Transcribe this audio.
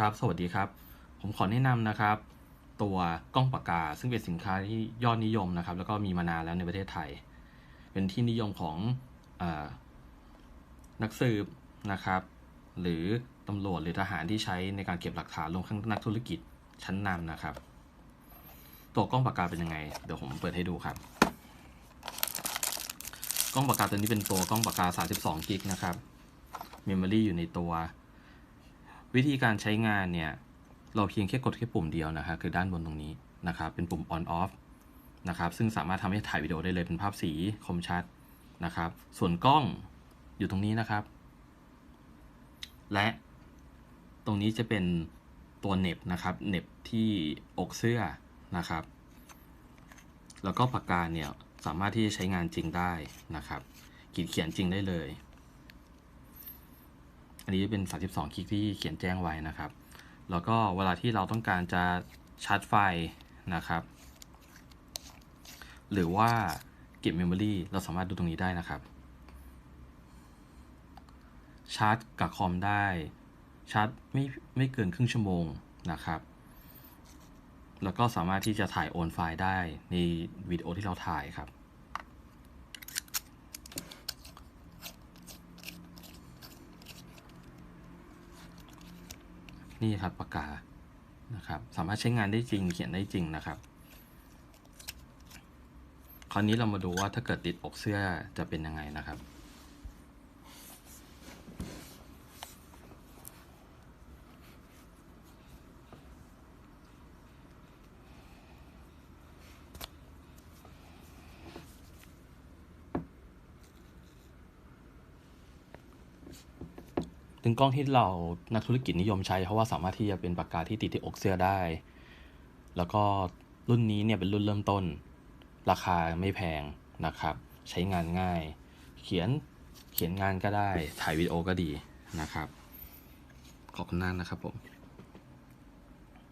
ครับ สวัสดีครับ ผมขอแนะนำนะครับ ตัวกล้องปากกา ซึ่งเป็นสินค้าที่ยอดนิยมนะครับ แล้วก็มีมานานแล้วในประเทศไทย เป็นที่นิยมของอนักสืบนะครับ หรือตำรวจหรือทหารที่ใช้ในการเก็บหลักฐานรวมทั้งนักธุรกิจชั้นนำนะครับ ตัวกล้องปากกาเป็นยังไง เดี๋ยวผมเปิดให้ดูครับ กล้องปากกาตัวนี้เป็นตัวกล้องปากกา 32 กิกนะครับเมมโมรี่อยู่ในตัว วิธีการใช้งานเนี่ยเราเพียงแค่กดแค่ปุ่มเดียวนะครับคือด้านบนตรงนี้นะครับเป็นปุ่ม on off นะครับซึ่งสามารถทำให้ถ่ายวิดีโอได้เลยเป็นภาพสีคมชัดนะครับส่วนกล้องอยู่ตรงนี้นะครับ และตรงนี้จะเป็นตัวเน็บนะครับเน็บที่อกเสื้อนะครับ แล้วก็ปากกาเนี่ยสามารถที่จะใช้งานจริงได้นะครับขีดเขียนจริงได้เลย อันนี้เป็น 32 คลิกที่เขียนแจ้งไว้นะครับ แล้วก็เวลาที่เราต้องการจะชาร์จไฟนะครับ หรือว่าเก็บเมมโมรีเราสามารถดูตรงนี้ได้นะครับ ชาร์จกับคอมได้ชาร์จไม่ไม่เกินครึ่งชั่วโมงนะครับ แล้วก็สามารถที่จะถ่ายโอนไฟล์ได้ในวิดีโอที่เราถ่ายครับ นี่ครับปากกานะครับสามารถใช้งานได้จริงเขียนได้จริงนะครับ คราวนี้เรามาดูว่าถ้าเกิดติดอกเสื้อจะเป็นยังไงนะครับ ถึงกล้องที่เรานักธุรกิจนิยมใช้ เพราะว่าสามารถที่จะเป็นปากกาที่ติดที่อกเสื้อได้ แล้วก็รุ่นนี้เนี่ยเป็นรุ่นเริ่มต้น ราคาไม่แพงนะครับ ใช้งานง่าย เขียนเขียนงานก็ได้ ถ่ายวิดีโอก็ดีนะครับ ขอบคุณมากนะครับผม